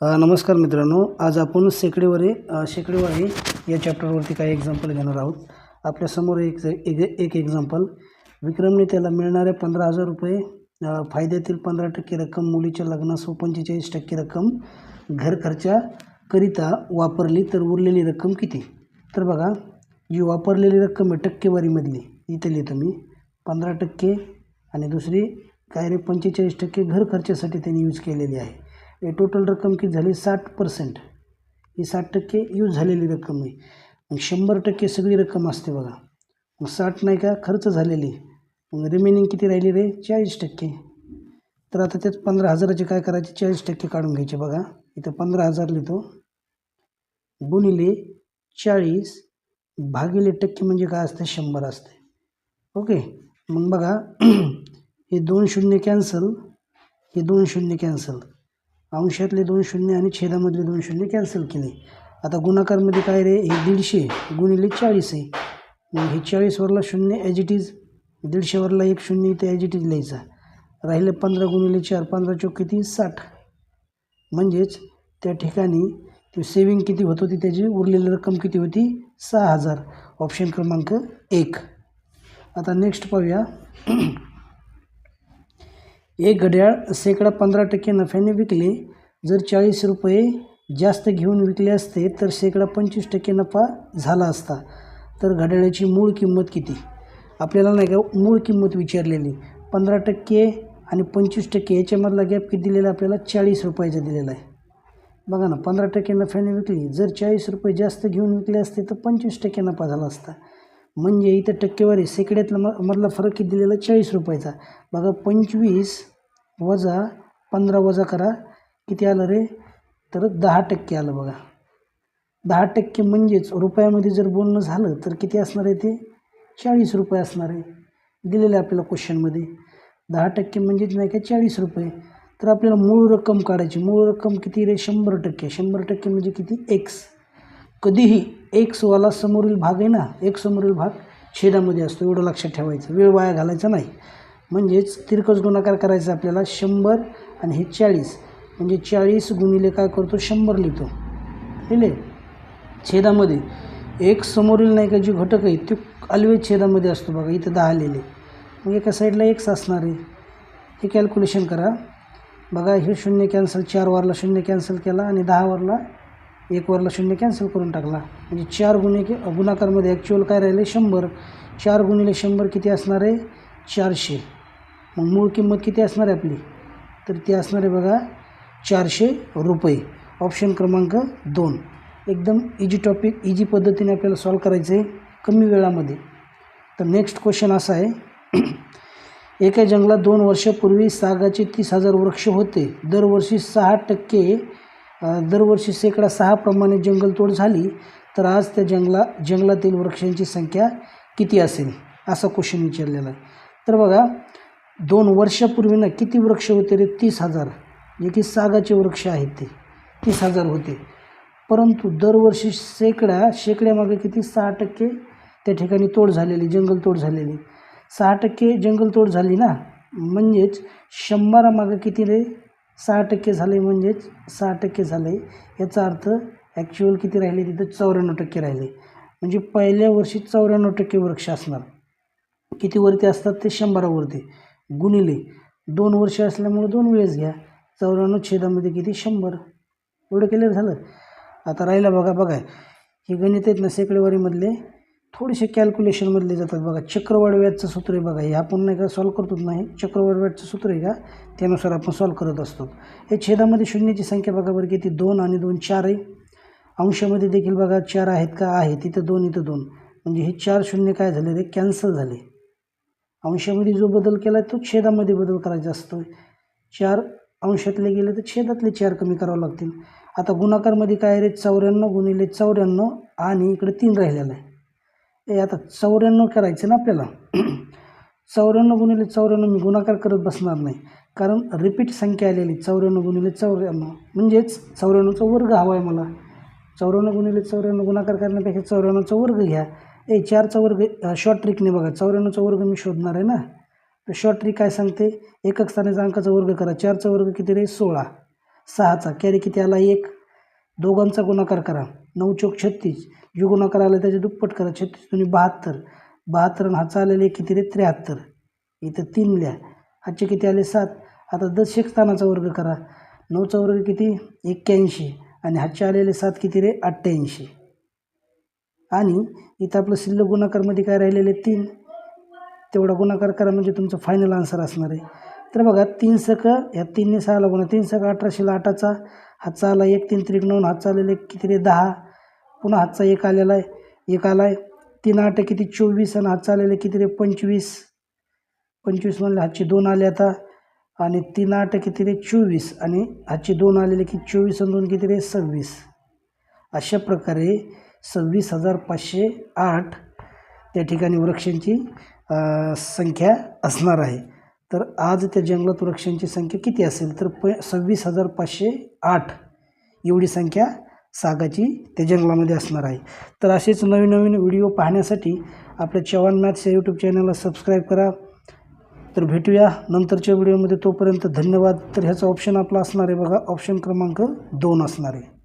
नमस्कार मित्रांनो. आज आपण शेकडेवारी शेकडेवारी या चॅप्टरवरती काही एक्झाम्पल घेणार आहोत. आपल्यासमोर एक एक एक एक्झाम्पल विक्रमने त्याला मिळणारे पंधरा हजार रुपये फायद्यातील पंधरा टक्के रक्कम मुलीच्या लग्नासह पंचेचाळीस टक्के रक्कम घरखर्चाकरिता वापरली तर उरलेली रक्कम किती? तर बघा जी वापरलेली रक्कम आहे टक्केवारीमधली इथे लिहितो मी पंधरा टक्के आणि दुसरी काय रे पंचेचाळीस टक्के घर खर्चासाठी त्यांनी यूज केलेली आहे. हे टोटल रक्कम किती झाली? साठ पर्सेंट ही साठ टक्के यूज झालेली रक्कम आहे. मग शंभर टक्के सगळी रक्कम असते बघा. मग साठ नाही का? खर्च झालेली. मग रिमेनिंग किती राहिली रे? चाळीस टक्के. तर आता त्यात पंधरा हजाराचे काय करायचे? चाळीस टक्के काढून घ्यायचे बघा. इथं पंधरा हजार लिहितो. गुणिले चाळीस भागिले टक्के म्हणजे काय असते? शंभर असते. ओके? मग बघा. हे दोन शून्य कॅन्सल हे दोन शून्य कॅन्सल अंशातले दोन शून्य आणि छेदामधले दोन शून्य कॅन्सल केले. आता गुणाकारमध्ये काय रे? हे दीडशे गुणिले चाळीस आहे. मग हे चाळीसवरला शून्य ॲज इट इज दीडशेवरला एक शून्य इथे ॲज इट इज लिहायचा. राहिले पंधरा गुणिले चार पंधरा चौक किती साठ. म्हणजेच त्या ठिकाणी ती सेविंग किती होत होती? त्याची उरलेली रक्कम किती होती? सहा हजार. ऑप्शन क्रमांक एक. आता नेक्स्ट पाहूया. एक घड्याळ शेकडा पंधरा टक्के नफ्याने विकले. जर चाळीस रुपये जास्त घेऊन विकले असते तर शेकडा पंचवीस टक्के नफा झाला असता. तर घड्याळाची मूळ किंमत किती? आपल्याला नाही का मूळ किंमत विचारलेली. पंधरा टक्के आणि पंचवीस टक्के याच्यामधला गॅप किती दिलेला? आपल्याला चाळीस रुपयाचा दिलेला आहे. बघा ना पंधरा टक्के नफ्याने विकली. जर चाळीस रुपये जास्त घेऊन विकले असते तर पंचवीस टक्के नफा झाला असता. म्हणजे इथं टक्केवारी सेकड्यातला म मधला फरक किती दिलेला? चाळीस रुपयाचा. बघा पंचवीस वजा पंधरा वजा करा. किती आलं रे? तर दहा टक्के आलं बघा. दहा टक्के म्हणजेच रुपयामध्ये जर बोलणं झालं तर किती असणार आहे ते? चाळीस रुपये असणार आहे. दिलेलं आहे आपल्याला क्वेश्चनमध्ये. दहा टक्के म्हणजेच नाही का चाळीस रुपये? तर आपल्याला मूळ रक्कम काढायची. मूळ रक्कम किती रे? शंभर टक्के. शंभर टक्के म्हणजे किती? एक्स कधीही एक्सवाला समोरील भाग आहे ना एक समोरील भाग छेदामध्ये असतो एवढं लक्षात ठेवायचं. वेळ वाया घालायचा नाही. म्हणजेच तिरकस गुणाकार करायचा आपल्याला शंभर आणि हे चाळीस. म्हणजे चाळीस गुणिले काय करतो? शंभर लिहितो. लिहिले? छेदामध्ये. एक समोरील नाही का जी घटक आहे ते अलवे छेदामध्ये असतो बघा इथं दहा लिहिले. मग एका साईडला एक्स असणार आहे. हे कॅल्क्युलेशन करा. बघा हे शून्य कॅन्सल चार वारला शून्य कॅन्सल केला आणि दहा वारला एक वरला शून्य कॅन्सल करून टाकला. म्हणजे चार गुन्हे गुणाकारमध्ये ॲक्च्युअल काय राहिले? शंभर. चार गुणिले शंभर किती असणार आहे? चारशे. मग मूळ किंमत किती असणार आहे आपली? तर ती असणार आहे बघा चारशे रुपये. ऑप्शन क्रमांक दोन. एकदम इजी टॉपिक इजी पद्धतीने आपल्याला सॉल्व करायचं आहे कमी वेळामध्ये. तर नेक्स्ट क्वेश्चन असा आहे. एका जंगलात दोन वर्षापूर्वी सागाचे तीस हजार वृक्ष होते. दरवर्षी सहा टक्के दरवर्षी शेकडा सहा प्रमाणे जंगलतोड झाली तर आज त्या जंगला जंगलातील वृक्षांची संख्या किती असेल? असा क्वेश्चन विचारलेला. आहे तर बघा दोन वर्षापूर्वी ना किती वृक्ष होते रे? तीस हजार. जे की सागाचे वृक्ष आहेत ते. तीस हजार होते. परंतु दरवर्षी शेकडा शेकड्यामागे किती? सहा टक्के त्या ठिकाणी तोड झालेली जंगलतोड झालेली. सहा टक्के जंगलतोड झाली ना? म्हणजेच शंभरामागं किती रे? सहा टक्के झाले म्हणजेच सहा टक्के झाले. याचा अर्थ ॲक्च्युअल किती राहिले? तिथं चौऱ्याण्णव टक्के राहिले. म्हणजे पहिल्या वर्षी चौऱ्याण्णव टक्के वृक्ष असणार. किती वरती असतात? ते शंभरावरती. गुणिले दोन वर्ष असल्यामुळे दोन वेळेस घ्या. चौऱ्याण्णव छेदामध्ये किती? शंभर. एवढं क्लिअर झालं? आता राहिलं बघा बघा. हे गणित आहेत ना सेकडेवारीमधले थोडेसे कॅल्क्युलेशनमधले जातात बघा. चक्रवाढ व्याजचं सूत्र आहे बघा. हे आपण नाही का सॉल्व करतोच नाही. चक्रवाढ व्याजचं सूत्र आहे का? त्यानुसार आपण सॉल्व करत असतो. हे छेदामध्ये शून्याची संख्या बघा बरं किती? दोन आणि दोन चार आहे. अंशामध्ये देखील बघा चार आहेत का? आहे तिथं दोन इथं दोन. म्हणजे हे चार शून्य काय झाले रे? कॅन्सल झाले. अंशामध्ये जो बदल केला तो छेदामध्ये बदल करायचा असतो. चार अंशातले गेले तर छेदातले चार कमी करावं लागतील. आता गुणाकारमध्ये काय रे? चौऱ्याण्णव गुणिले चौऱ्याण्णव आणि इकडे तीन राहिलेलं आहे. ए आता चौऱ्याण्णव करायचं ना आपल्याला. चौऱ्याण्णव गुणिले चौऱ्याण्णव मी गुणाकार करत बसणार नाही. कारण रिपीट संख्या आलेली चौऱ्याण्णव गुणिले चौऱ्याण्णव. म्हणजेच चौऱ्याण्णवचा वर्ग हवा आहे मला. चौऱ्याण्णव गुणिले चौऱ्याण्णव गुणाकार करण्यापेक्षा चौऱ्याण्णवचा वर्ग घ्या. ए चारचा वर्ग शॉर्ट ट्रिकने बघा. चौऱ्याण्णवचा वर्ग मी शोधणार आहे ना? तर शॉर्ट ट्रिक काय सांगते? एकक स्थानाचा अंकाचा वर्ग करा. चारचा वर्ग किती रे? सोळा. सहाचा. कॅरी किती आला? एक. दोघांचा गुणाकार करा. नऊ चौक छत्तीस. जे गुणाकार आला त्याचे दुप्पट करा. छत्तीस दोन्ही बहात्तर. बहात्तर आणि हातचा आलेले किती रे? त्र्याहत्तर. इथं तीन लिहा. हातचे किती आले? सात. आता दशेक स्थानाचा वर्ग करा. नऊचा वर्ग किती? एक्क्याऐंशी. आणि हातचे आलेले सात किती रे? अठ्ठ्याऐंशी. आणि इथं आपलं शिल्लक गुणाकारमध्ये काय राहिलेले? तीन. तेवढा गुणाकार करा म्हणजे तुमचं फायनल आन्सर असणार आहे. तर बघा तीन सक ह्या तीनने सहाला गुणा. तीन सक अठराशेला आठाचा. हातचा आला एक तीन त्रिक नऊ हातचा आलेले किती रे दहा पुन्हा हातचा एक आलेला आहे. एक आला आहे तीन आठ किती? चोवीस आणि हातचा आलेला किती रे पंचवीस. पंचवीस म्हणले हातचे दोन आले आता. आणि तीन आठ किती रे चोवीस. आणि हातचे दोन आलेले की चोवीस आणि दोन किती रे सव्वीस. अशा प्रकारे सव्वीस हजार पाचशे आठ त्या ठिकाणी वृक्षांची संख्या असणार आहे. तर आज त्या जंगलात वृक्षांची संख्या किती असेल? तर प सव्वीस हजार पाचशे आठ एवढी संख्या सागाची त्या जंगलामध्ये असणार आहे. तर असेच नवीन नवीन व्हिडिओ पाहण्यासाठी आपल्या चव्हाण मॅथ्स या यूट्यूब चॅनलला सबस्क्राईब करा. तर भेटूया नंतरच्या व्हिडिओमध्ये. तोपर्यंत धन्यवाद. तर ह्याचा ऑप्शन आपला असणार आहे बघा. ऑप्शन क्रमांक दोन असणार आहे.